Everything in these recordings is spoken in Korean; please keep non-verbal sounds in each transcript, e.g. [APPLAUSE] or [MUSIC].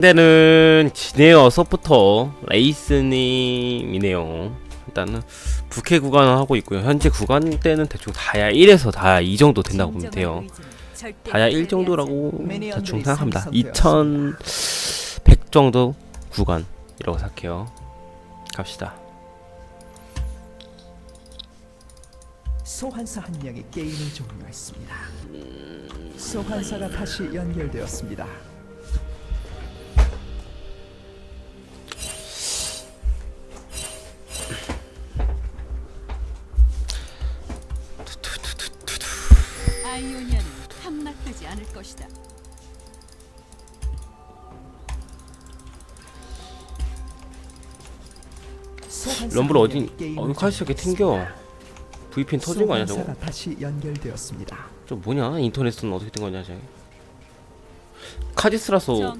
상대는 지네어 서포터 레이스님이네요. 일단은 부캐 구간을 하고 있고요. 현재 구간대는 대충 다야 1에서 다야 2 정도 된다고 보면 돼요. 다야 1 정도라고 대충 생각합니다. 2100 정도 구간이라고 생각해요. 갑시다. 소환사 한 명이 게임을 종료했습니다. 소환사가 다시 연결되었습니다. 아이오니아는 함락되지 않을 것이다. 럼블 한 어디 명이 게임을 어디 카이스 이렇게 튕겨? VPN 터진 거 아니야 저거? 다시 연결되었습니다. 저 뭐냐? 인터넷은 어떻게 된 거냐 저게? 카디스라서 정가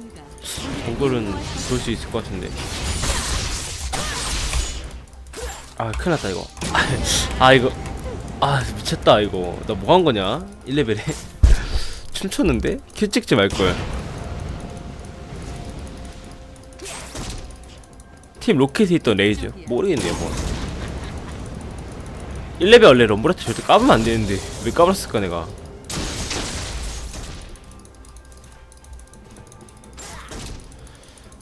정글은 볼 수 있을 것 같은데. 아 큰일 났다 이거. [LAUGHS] 아 이거 아 미쳤다 이거. 나 뭐 한 거냐? 1레벨에 [LAUGHS] 춤췄는데 큐 찍지 말 걸. 팀 로켓에 있던 레이저 모르겠네요 뭐. 1레벨 원래 럼블한테 절대 까부면 안 되는데 왜 까불었을까 내가.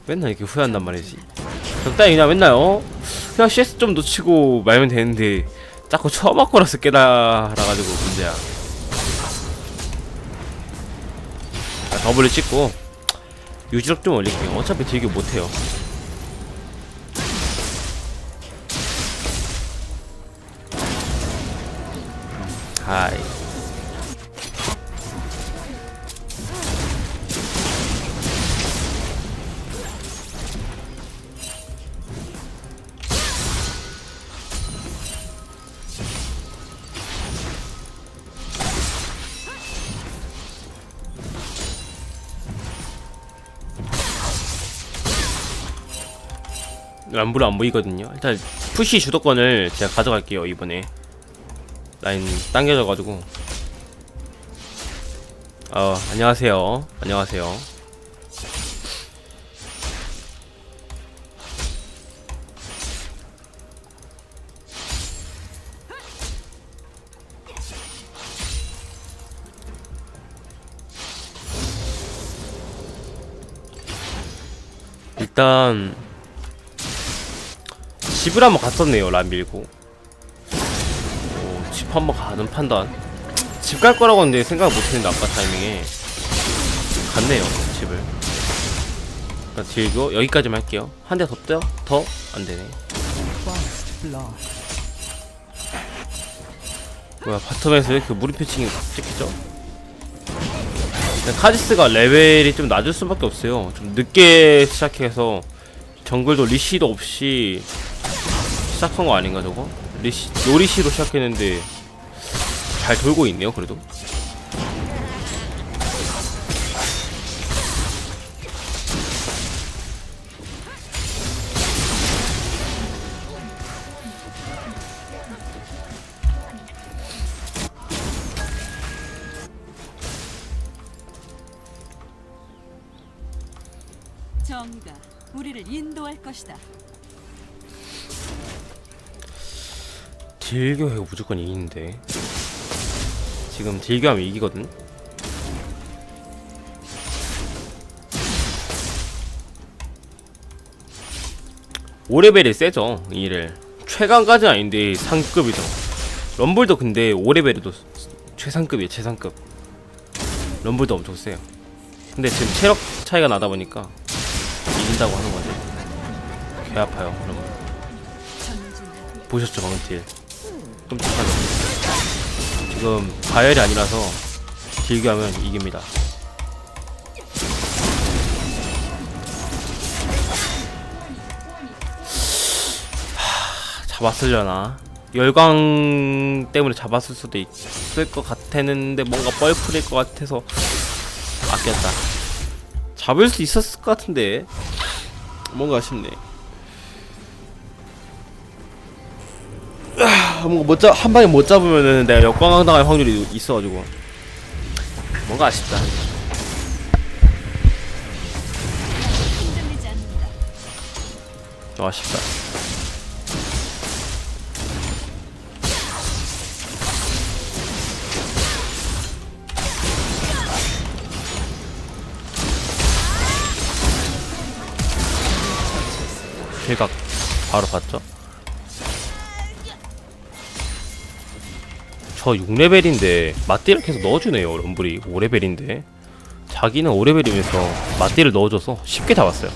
맨날 이렇게 후회한단 말이지. 적당히 그냥 맨날 어 그냥 CS 좀 놓치고 말면 되는데 자꾸 처음 맞고라서 깨달아가지고 문제야. 아, 더블을 찍고 유지력 좀 올릴게요. 어차피 되게 못해요. 람브를 안 보이거든요. 일단 푸시 주도권을 제가 가져갈게요 이번에 라인 당겨져가지고. 어 안녕하세요. 안녕하세요. 일단 집을 한번 갔었네요 란 밀고 오, 집 한번 가는 판단 집 갈 거라고 했는데 생각 못했는데 아까 타이밍에 갔네요 집을 일단 딜고 여기까지만 할게요 한 대 더 떠요? 더? 안되네. 뭐야 바텀에서 왜 이렇게 무리 패칭이 찍히죠? 카지스가 레벨이 좀 낮을 수밖에 없어요 좀 늦게 시작해서 정글도 리시도 없이 시작한 거 아닌가 저거? 리시, 노리시로 시작했는데 잘 돌고 있네요 그래도 정가 우리를 인도할 것이다. 딜교회가 무조건 이기는데. 지금 딜교하면 이기거든. 오레벨이 세죠 이를 최강까지는 아닌데 상급이죠. 럼블도 근데 5레벨에도 최상급이에요 최상급. 럼블도 엄청 세요. 근데 지금 체력 차이가 나다 보니까 이긴다고 하는 거지. 개 아파요 전진 보셨죠 방금 딜 끔찍하죠 지금 가열이 아니라서 길게 하면 이깁니다. 하, 잡았으려나? 열광 때문에 잡았을 수도 있을 것 같았는데 뭔가 뻘풀일 것 같아서 아꼈다. 잡을 수 있었을 것 같은데 뭔가 아쉽네 뭔가 못 잡, 한 방에 못 잡으면은 내가 역광강 당할 확률이 있어가지고 뭔가 아쉽다. 좀 아쉽다. 실각 바로 봤죠? 저 6레벨인데 맞디를 계속 넣어주네요 럼블이. 5레벨인데. 자기는 5레벨이면서 맞디를 넣어줘서 쉽게 잡았어요.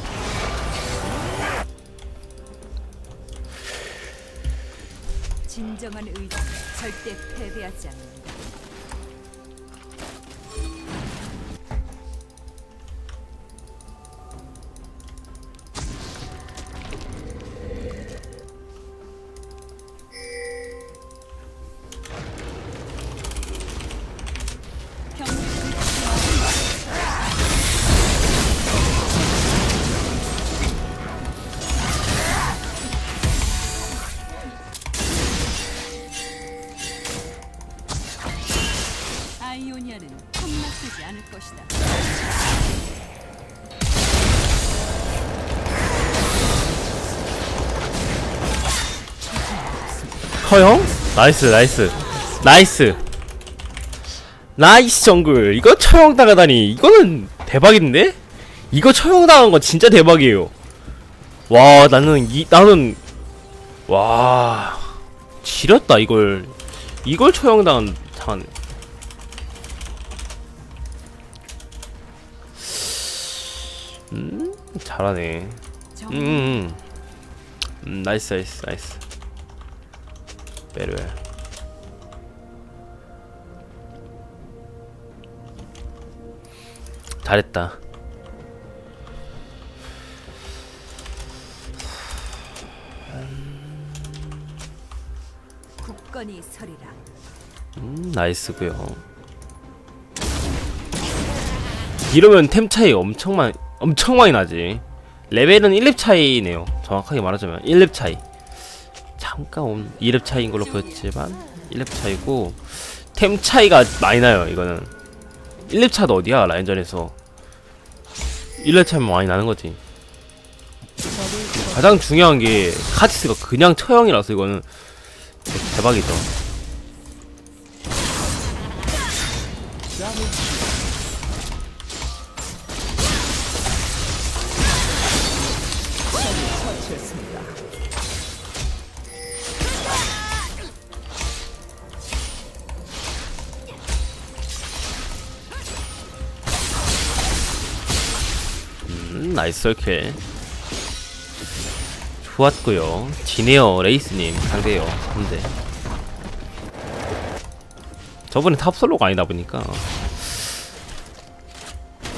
진정한 의지 절대 패배하지 않는다. 커형? 나이스 나이스. 나이스. 나이스 정글. 이거 처형 당하다니. 이거는 대박인데? 이거 처형 당한 거 진짜 대박이에요. 와 나는 이 나는 와 지렸다 이걸. 이걸 처형 당한 음 잘하네. 정 음, 음, 음 나이스 나이스 나이스 베르 잘했다. 굳건히 서리라. 음 나이스고요. 이러면 템 차이 엄청 많이 엄청 많이 나지. 레벨은 1렙 차이네요. 정확하게 말하자면 1렙 차이 잠깐 온 2렙 차이인 걸로 보였지만 1렙 차이고 템 차이가 많이 나요 이거는. 1렙 차도 어디야 라인전에서? 1렙 차이면 많이 나는 거지. 가장 중요한 게 카디스가 그냥 처형이라서 이거는 대박이죠 나이스 설킬 좋았고요. 지네어 레이스님 상대요. 3대 저번에 탑솔로가 아니다 보니까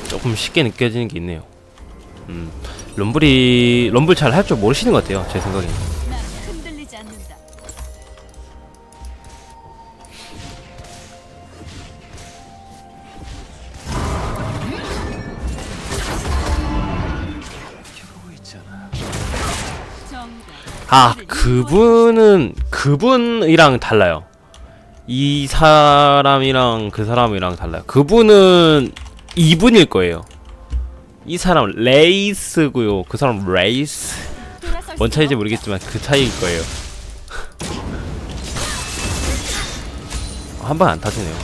조금 쉽게 느껴지는 게 있네요. 음, 럼블이 럼블 잘 할 줄 모르시는 것 같아요 제 생각에 난 아 그분은 그분이랑 달라요. 이 사람이랑 그 사람이랑 달라요. 그분은 이분일 거예요. 이 사람 레이스고요. 그 사람 레이스. 뭔수 차이인지. 모르겠지만 그 차이일 거예요. 한 방 안 타지네요.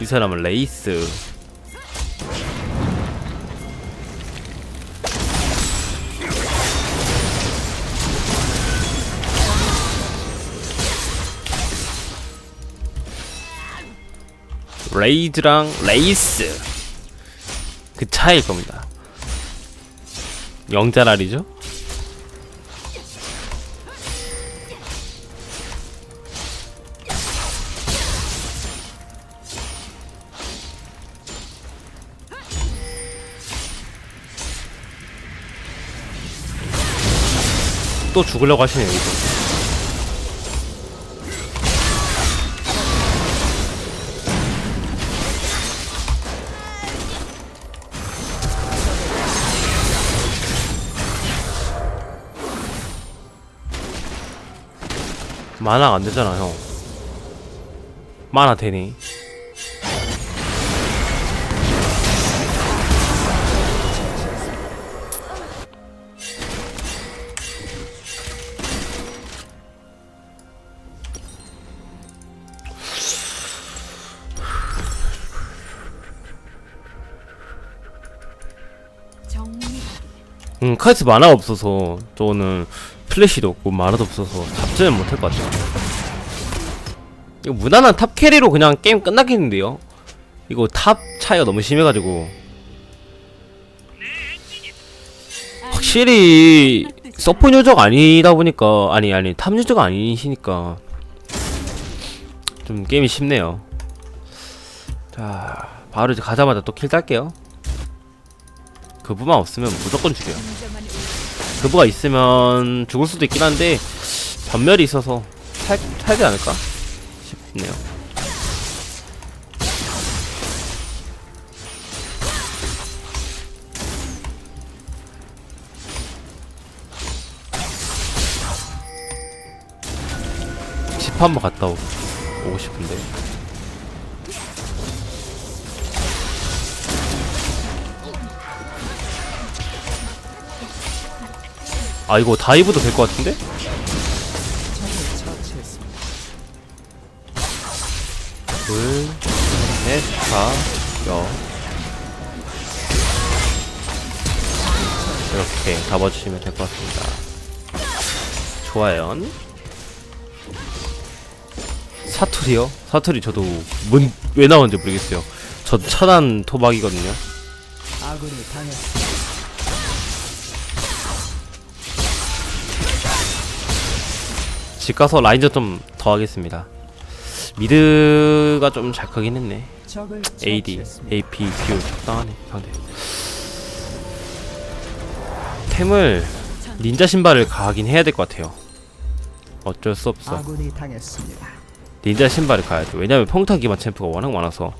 이 사람은 레이스 레이즈랑 레이스. 그 차이일 겁니다. 영자랄이죠? 또 죽으려고 하시네요 이거 만화가 안 되잖아, 형. 만화 되니? 음, 카이스 만화 없어서 저는 플래시도 없고 만화도 없어서 잡지는 못할 것 같아요. 이거 무난한 탑 캐리로 그냥 게임 끝나겠는데요? 이거 탑 차이가 너무 심해가지고. 확실히 서포 유저가 아니다 보니까 아니 아니 탑 유저가 아니시니까 좀 게임이 쉽네요. 자 바로 이제 가자마자 또 킬 딸게요. 그부만 없으면 무조건 죽여요 그부가 있으면 죽을 수도 있긴 한데 전멸이 있어서 살, 살지 않을까 싶네요. 집 한번 갔다 오, 오고 싶은데 아 이거 다이브도 될 것 같은데? 둘, 셋, 다, 여. 이렇게 잡아주시면 될 것 같습니다. 좋아요. 사투리요? 사투리 저도 뭔, 왜 나오는지 모르겠어요. 저 천안 토박이거든요. 아군이 당했습니다. 집 가서 라인전 좀더 하겠습니다. 미드가 좀 잘 크긴 했네. AD. AP, Q 적당하네 상대. 템을 닌자 신발을 가긴 해야 될 것 같아요. 어쩔 수 없어. 닌자 신발을 가야 돼. 왜냐면 평타 기반 챔프가 워낙 많아서.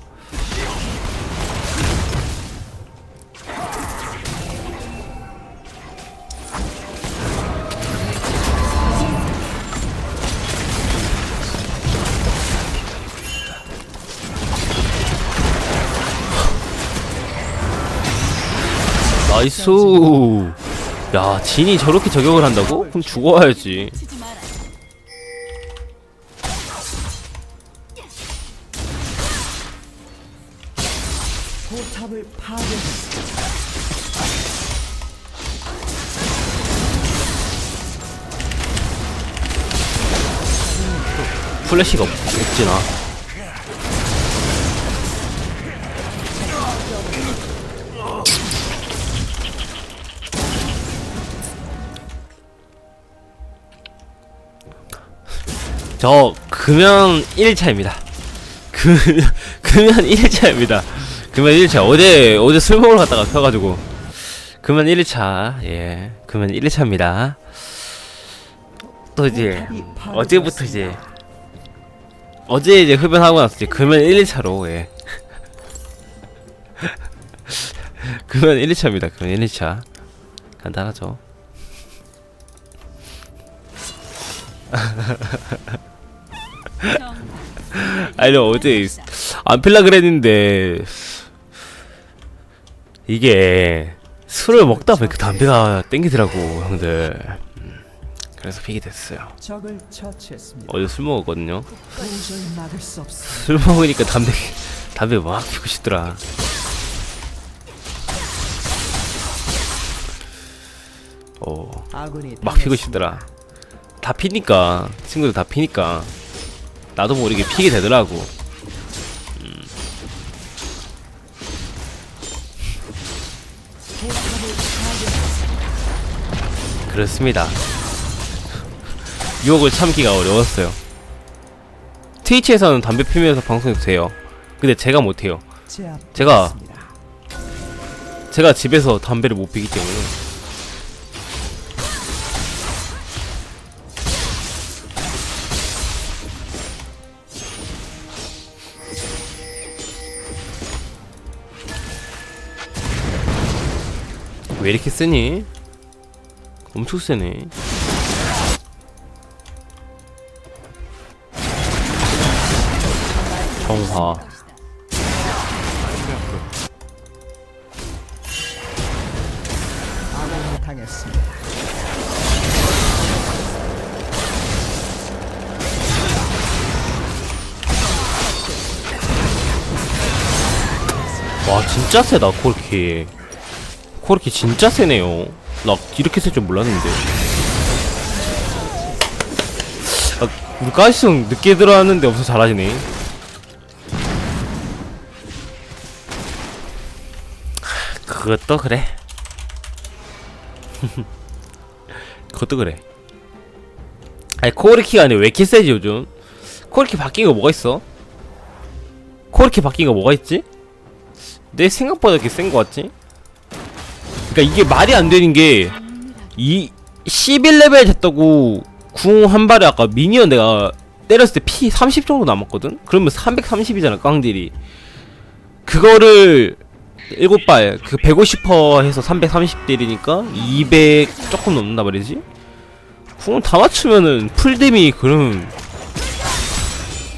나이스. 야, 진이 저렇게 저격을 한다고? 그럼 죽어야지. 플래시가 없, 없지나. 저 금연 1차입니다. 그 [LAUGHS] 금연 1차입니다. 금연 1차 어제 어제 술 먹으러 갔다가 펴가지고 금연 1차 예 금연 1차입니다. 또 이제 어제부터 이제 어제 이제 흡연하고 나서 이제 금연 1, 2차로 예. [LAUGHS] 금연 1, 2차입니다. 금연 1, 2차. 간단하죠. [LAUGHS] 정답. [LAUGHS] 아니 어제 안 필라 그랬는데 이게 술을 먹다 보니까 담배가 땡기더라고 형들. 음, 그래서 피게 됐어요. 어제 술 먹었거든요. 술 먹으니까 담배 담배 막 피고 싶더라. 오, 아군이 막 피고. 싶더라. 다 피니까 친구들 다 피니까 나도 모르게 피게 되더라고. 음. 그렇습니다. [LAUGHS] 유혹을 참기가 어려웠어요. 트위치에서는 담배 피면서 방송해도 돼요. 근데 제가 못해요. 제가-. 제가 집에서 담배를 못 피기 때문에 왜 이렇게 세니? 엄청 세네 정화. 와 진짜 세다 코르키 코르키 진짜 세네요 나 이렇게 쓸줄 몰랐는데. 아, 우리 형 늦게 들어왔는데 엄청 잘하시네. 그것도 그래. [LAUGHS] 그것도 그래. 아니 코르키가 아니라 왜 이렇게 세지 요즘? 코르키 바뀐 거 뭐가 있어? 코르키 바뀐 거 뭐가 있지? 내 생각보다 이렇게 센 거 같지? 그니까 이게 말이 안 되는 게, 이, 11레벨 됐다고, 궁 한 발에 아까 미니언 내가 때렸을 때 피 30 정도 남았거든? 그러면 330이잖아, 깡딜이. 그거를, 7발, 그 150% 해서 330 때리니까 200 조금 넘는단 말이지? 궁을 다 맞추면은 풀데미 그럼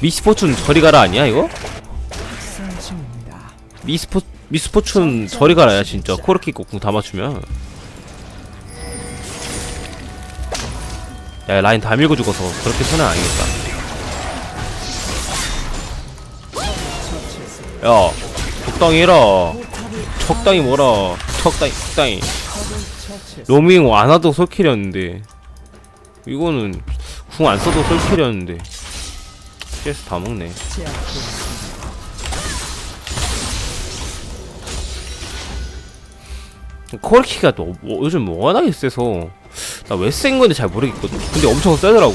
미스포춘 저리 가라 아니야 이거? 학살 중입니다. 미스포 미스포춘 저리 가라야 진짜. 코르키 꼭궁 다 맞추면. 야 라인 다 밀고 죽어서 그렇게 손해 아니겠다. 야 적당히 해라. 적당히 뭐라. 적당히 적당히. 로밍 안 와도 솔킬이었는데. 이거는 궁 안 써도 솔킬이었는데. CS 다 먹네 코르키가 또 뭐- 요즘 워낙에 세서 나 왜 센 건지 잘 모르겠거든. 근데 엄청 세더라고.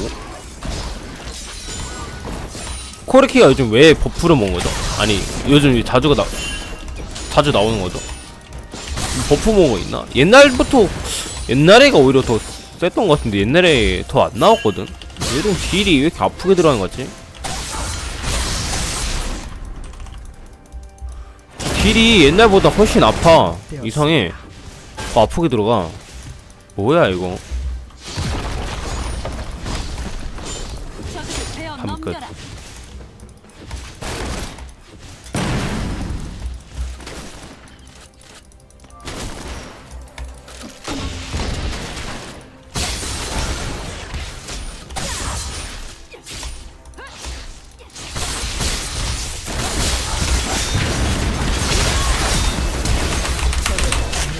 코르키가 요즘 왜 버프를 먹은 거죠? 아니 요즘 자주가 나 자주 나오는 거죠? 버프 먹은 거 있나? 옛날부터 옛날에가 오히려 더 셌던 것 같은데 옛날에 더 안 나왔거든. 요즘 딜이 왜 이렇게 아프게 들어가는 거지? 딜이 옛날보다 훨씬 아파. 이상해. 더 아프게 들어가. 뭐야 이거? 저들을 베어 함 끝.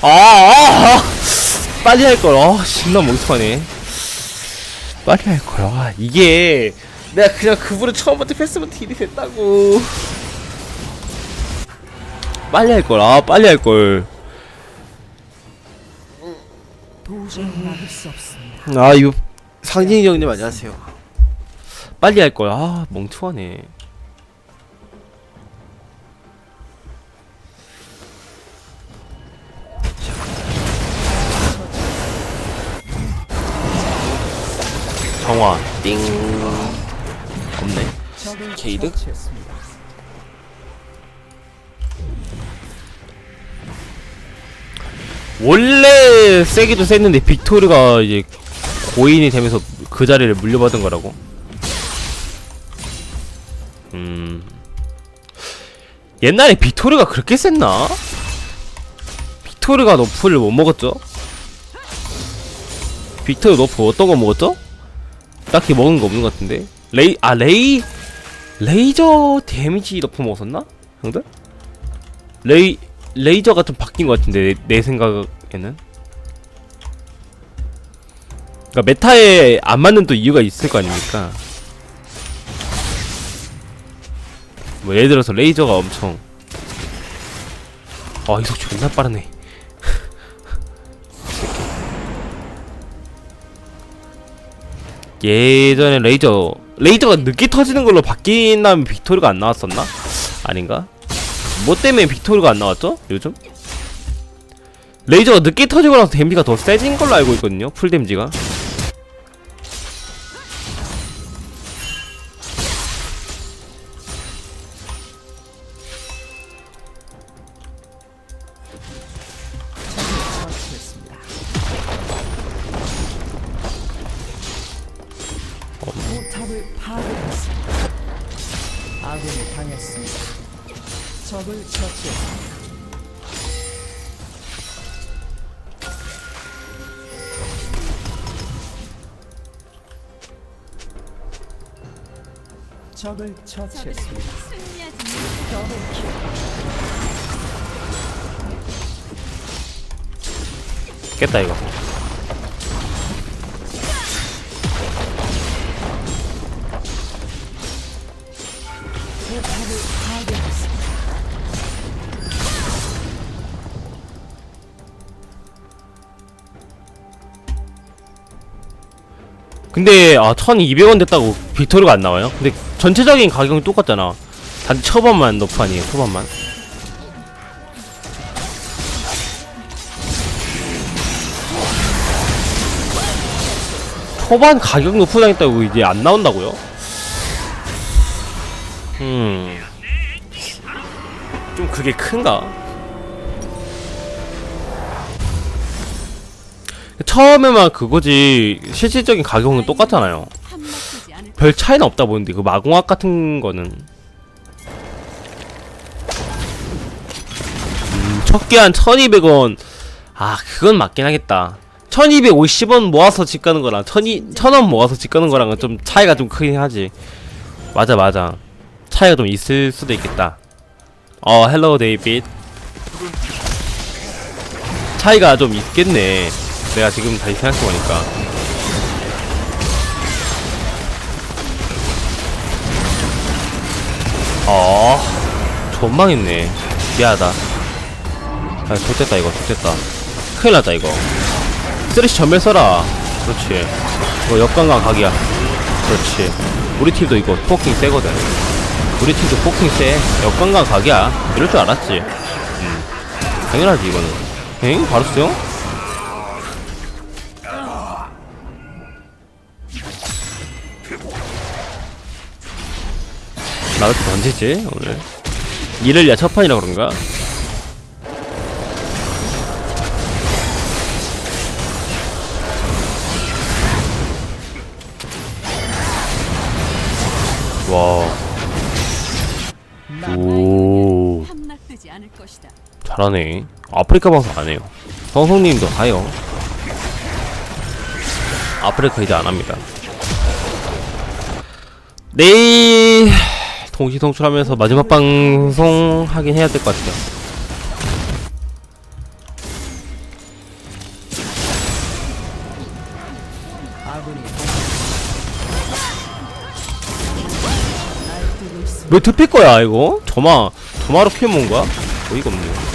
아, 아, 아. 빨리 할 걸. 아, 신나 멍청하네. 빨리 할 걸. 아, 이게 내가 그냥 그분을 처음부터 패스면 딜이 됐다고. 빨리 할 걸. 아, 빨리 할 걸. 도저히 막을 수 없습니다. 아, 이거 상진이 형님 안녕하세요. 빨리 할 걸. 아, 멍청하네. 정화 띵 없네. 게이드? 원래 세기도 셌는데 빅토르가 이제 고인이 되면서 그 자리를 물려받은 거라고. 음. 옛날에 빅토르가 그렇게 셌나? 빅토르가 너프를 못 먹었죠? 빅토르 너프 어떤 거 먹었죠? 딱히 먹은 거 없는 것 같은데. 레이 아 레이 레이저 데미지 너프 먹었었나? 형들? 레이 레이저가 좀 바뀐 것 같은데 내, 내 생각에는 그러니까 메타에 안 맞는 또 이유가 있을 거 아닙니까 뭐 예를 들어서 레이저가 엄청 아 이속 존나 빠르네 예전에 레이저 레이저가 늦게 터지는 걸로 바뀐 다음에 빅토리가 안 나왔었나? 아닌가? 뭐 때문에 빅토르가 안 나왔죠? 요즘? 레이저가 늦게 터지고 나서 데미지가 더 세진 걸로 알고 있거든요. 풀 데미지가. 깼다 이거. 근데 아 1200원 됐다고 빅토르가 안 나와요? 근데 전체적인 가격이 똑같잖아. 단지 처반만 높아니 후반만. 초반 가격 너프 당했다고 이제 안 나온다고요? 음... 좀 그게 큰가? 처음에만 그거지. 실질적인 가격은 똑같잖아요. 별 차이는 없다 보는데 그 마공학 같은 거는. 음, 첫 개 한 1200원. 아 그건 맞긴 하겠다 1250원 모아서 집 가는 거랑 1000원 모아서 집 가는 거랑은 좀 차이가 좀 크긴 하지 맞아 맞아 차이가 좀 있을 수도 있겠다 어 헬로 데이빗 차이가 좀 있겠네 내가 지금 다시 생각해보니까 어, 존망했네. 미안하다. 아, 좋됐다, 이거, 좋됐다. 큰일 났다, 이거. 쓰레쉬 전멸 써라. 그렇지. 이거 역강강 각이야. 그렇지. 우리 팀도 이거 포킹 세거든. 우리 팀도 포킹 세. 역강강 각이야. 이럴 줄 알았지. 음. 당연하지, 이거는. 엥? 바로 쓰요? 나왜 이렇게 던지지 오늘 이를야 첫 판이라 그런가? 와, 오. 잘하네. 아프리카 방송 안 해요. 성성님도 가요. 아프리카 이제 안 합니다. 내일 동시 송출하면서 마지막 방송 하긴 해야 될 것 같아요. 아군이 왜 덮일 거야 이거? 저마 저마로 피면 뭔가? 어이가 없네. [LAUGHS]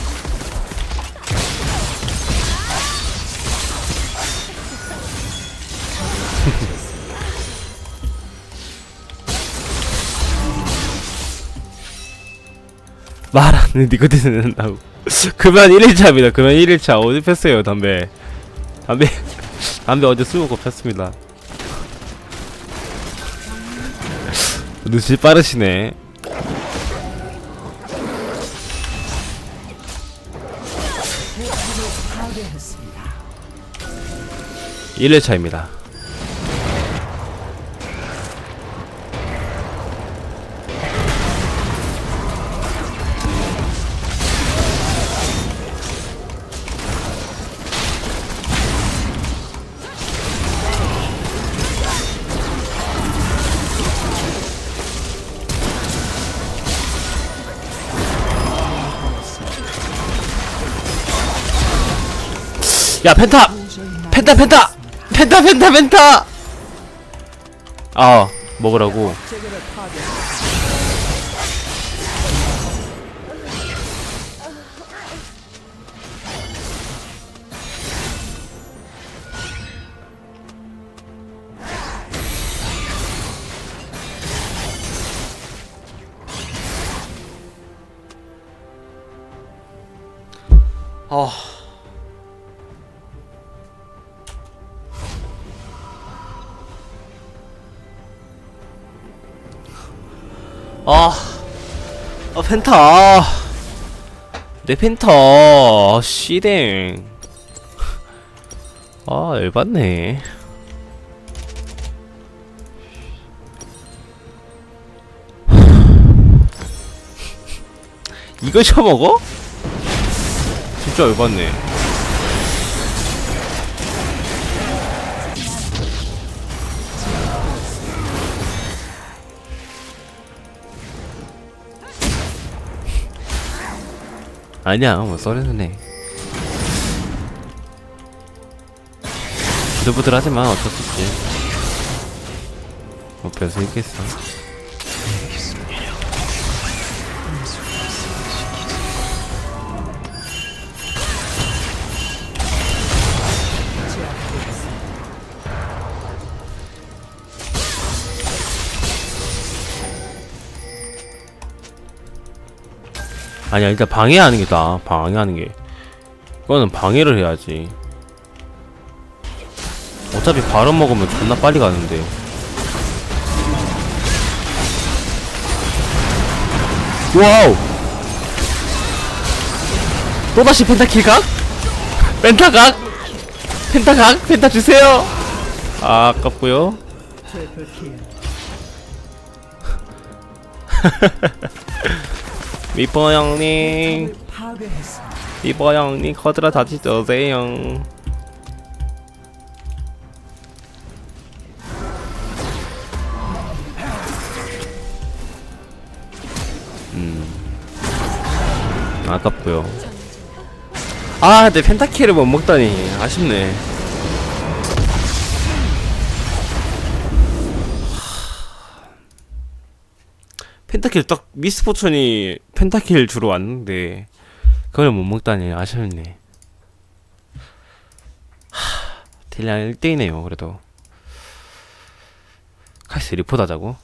말하는 니거든 된다고. [LAUGHS] 그만 1일차입니다. 그만 1일차 어디 폈어요 담배. 담배 [LAUGHS] 담배 어제 술 먹고 폈습니다. 눈치 빠르시네. 파괴했습니다. 1회차입니다. 야 펜타! 펜타 펜타! 펜타 펜타 펜타! 아 먹으라고 제게 아 아, 아 펜타, 아. 내 펜타, 아, 씨댕. 아, 열받네. 이걸 [LAUGHS] 쳐먹어? 진짜 열받네. 아니야, 뭐 썰에는 해. 부들부들 하지만 어쩔 수 없지. 뭐 별수 있겠어. 아니야 일단 방해하는 게 나아 방해하는 게 그거는 방해를 해야지 어차피 바로 먹으면 존나 빨리 가는데 와우 또다시 펜타킬 각? [LAUGHS] 펜타 각? 펜타 각? 펜타 주세요 아 아깝고요. [LAUGHS] 미포 형님. 미포 형님 커드라 다시 주세요. 음. 아깝고요. 아 근데 펜타킬을 못 먹다니 아쉽네 펜타킬 딱 미스포천이 펜타킬 주로 왔는데 그걸 못 먹다니 아쉽네. 하 딜량 1대2네요 그래도. 카이스 리포트 하자고